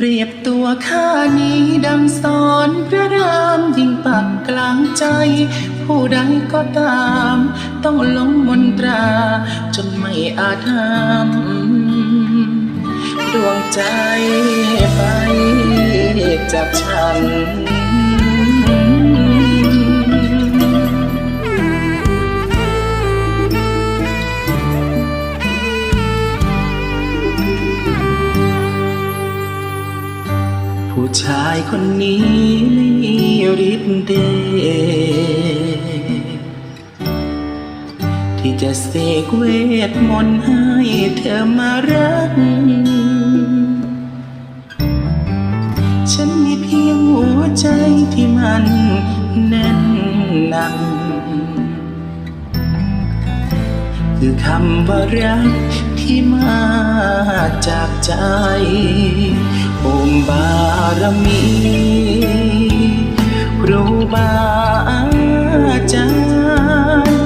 เปรียบตัวข้านี้ดังสอนพระรามยิ่งปักกลางใจ ผู้ใดก็ตาม ต้องลงมนตรา จนไม่อาจห้ามดวงใจไปจากฉัน ผู้ชายคนนี้ไม่มีฤทธิ์เดชที่จะเสกเวทมนต์ให้เธอมารัก ฉันมีเพียงหัวใจที่มันแน่นหนัก คือคำว่ารักที่มาจากใจองบารมีครูบาอาจารย์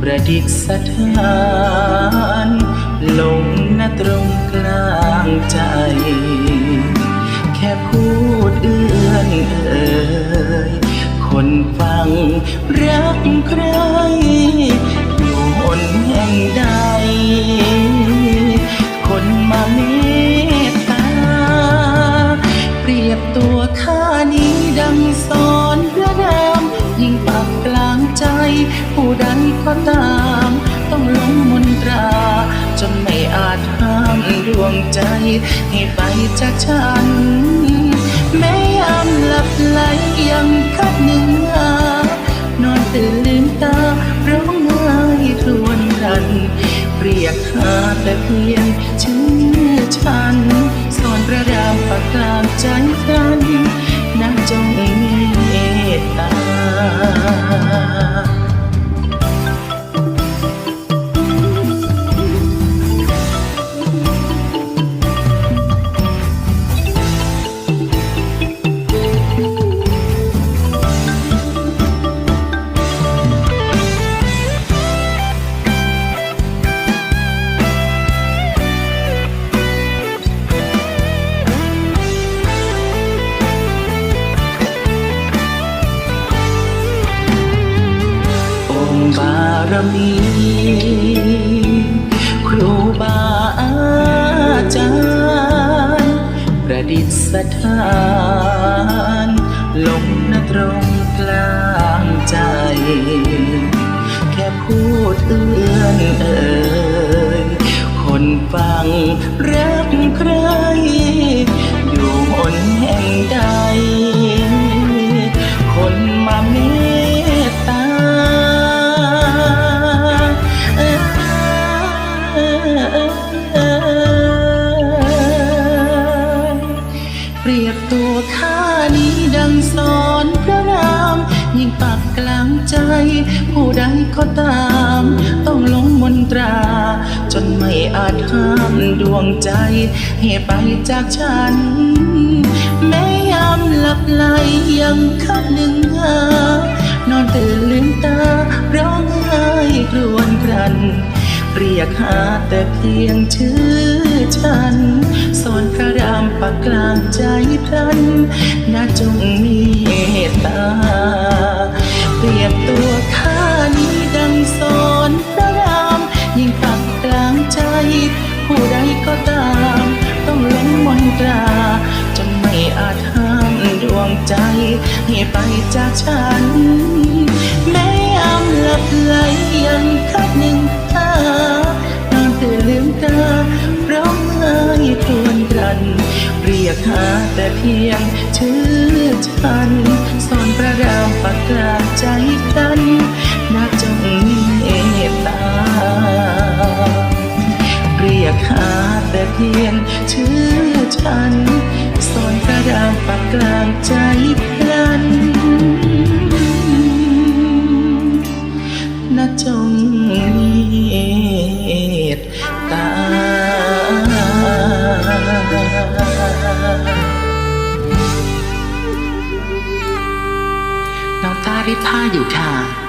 ประดิษฐานลงณตรงกลางใจ นี้ดังสอนเพระนามยิ่งปักกลางใจ ผู้ใดก็ตาม ต้องลงมนตรา จนไม่อาจห้ามดวงใจ ให้ไปจากฉัน แม้ยามหลับไหลยังคัดหนึ่งหานอนตื่นลืมตาร้องไห้ครวญรันเรียกหาแต่เพียงชื่อฉันสอนพระรามปากกลางใจ บารมีครูบาอาจารย์ ประดิษฐานลงณตรงกลางใจ แค่พูดเอื้อนเอ่ยคนฟังรัก ตัวข้านี้ดังสอนพระราม ยิ่งปักกลางใจ ผู้ใดก็ตาม ต้องลงมนตรา จนไม่อาจห้ามดวงใจ ให้ไปจากฉัน แม้ยามหลับไหลยังคัดหนึ่งหานอนตื่นลืมตาร้องไห้ครวญครันเรียกหาแต่เพียงชื่อฉันสอนพระ ปากกลางใจพลันน่าจงมีเมตตา เปรียบตัวข้านี้ดังสอนพระราม ยิ่งปักกลางใจ ผู้ใดก็ตาม ต้องลงมนตรา จนไม่อาจห้ามดวงใจให้ไปจากฉัน แม้ยามหลับไหลยัง พียงชื่อฉันสอนพระรามปากกลาใจกันนักจงมีเมตตาเรียกหาแต่เพียงชื่อฉันสอนพระรามปากกลางใจ ริบผ้าอยู่ค่ะ